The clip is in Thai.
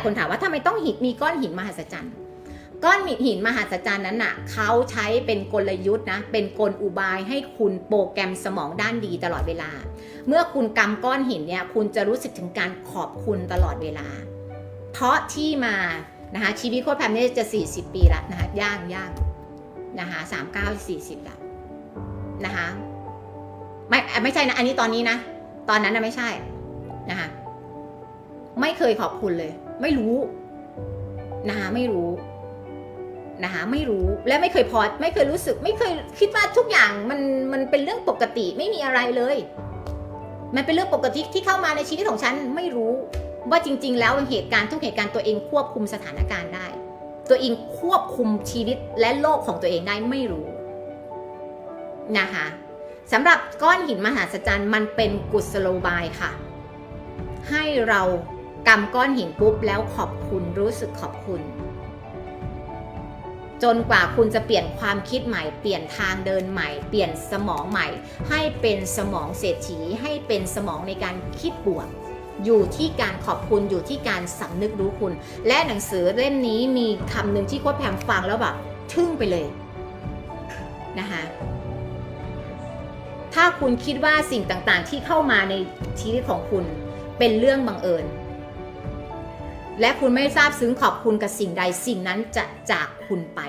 ายคนถามว่าทำไมต้องหินมีก้อนหินมหัศจรรย์ก้อนหินมหัศจรรย์นั้นน่ะเขาใช้เป็นกลยุทธ์นะเป็นกลอุบายให้คุณโปรแกรมสมองด้านดีตลอดเวลา เมื่อคุณกำก้อนหินเนี่ยคุณจะรู้สึกถึงการขอบคุณตลอดเวลา เพราะที่มานะคะชีวิตโคตรแพมเนี่ยจะ 40 ปีละนะคะย่างย่างนะคะสามเก้าสี่สิบละนะคะไม่ไม่ใช่นะอันนี้ตอนนี้นะ ตอนนั้นนะไม่ใช่นะคะ ไม่เคยขอบคุณเลย ไม่รู้นะคะไม่รู้นะคะไม่รู้และไม่เคยพอไม่เคยรู้สึก ไม่เคยคิดว่าทุกอย่างมันมันเป็นเรื่องปกติไม่มีอะไรเลย มันเป็นเรื่องปกติที่เข้ามาในชีวิตของฉันไม่รู้ว่าจริง ๆ แล้วเหตุการณ์ทุกเหตุการณ์ตัวเองควบคุมสถานการณ์ได้ ตัวเองควบคุมชีวิตและโลกของตัวเองได้ไม่รู้นะคะสำหรับก้อนหินมหาศจรรย์มันเป็นกุศโลบายค่ะ ให้เรา กำก้อนหินปุ๊บแล้วขอบคุณรู้สึกขอบคุณ จนกว่าคุณจะเปลี่ยนความคิดใหม่ เปลี่ยนทางเดินใหม่ เปลี่ยนสมองใหม่ ให้เป็นสมองเศรษฐีให้เป็นสมองในการคิดบวกอยู่ที่การขอบคุณอยู่ที่การสำนึกรู้คุณ และหนังสือเล่มนี้มีคำหนึ่งที่โค้ชแพมฟังแล้วแบบทึ่งไปเลยนะคะถ้าคุณคิดว่าสิ่งต่างๆ ที่เข้ามาในชีวิตของคุณเป็นเรื่องบังเอิญ และคุณไม่ทราบซึ้งขอบคุณกับสิ่งใดสิ่งนั้นจะจากคุณไป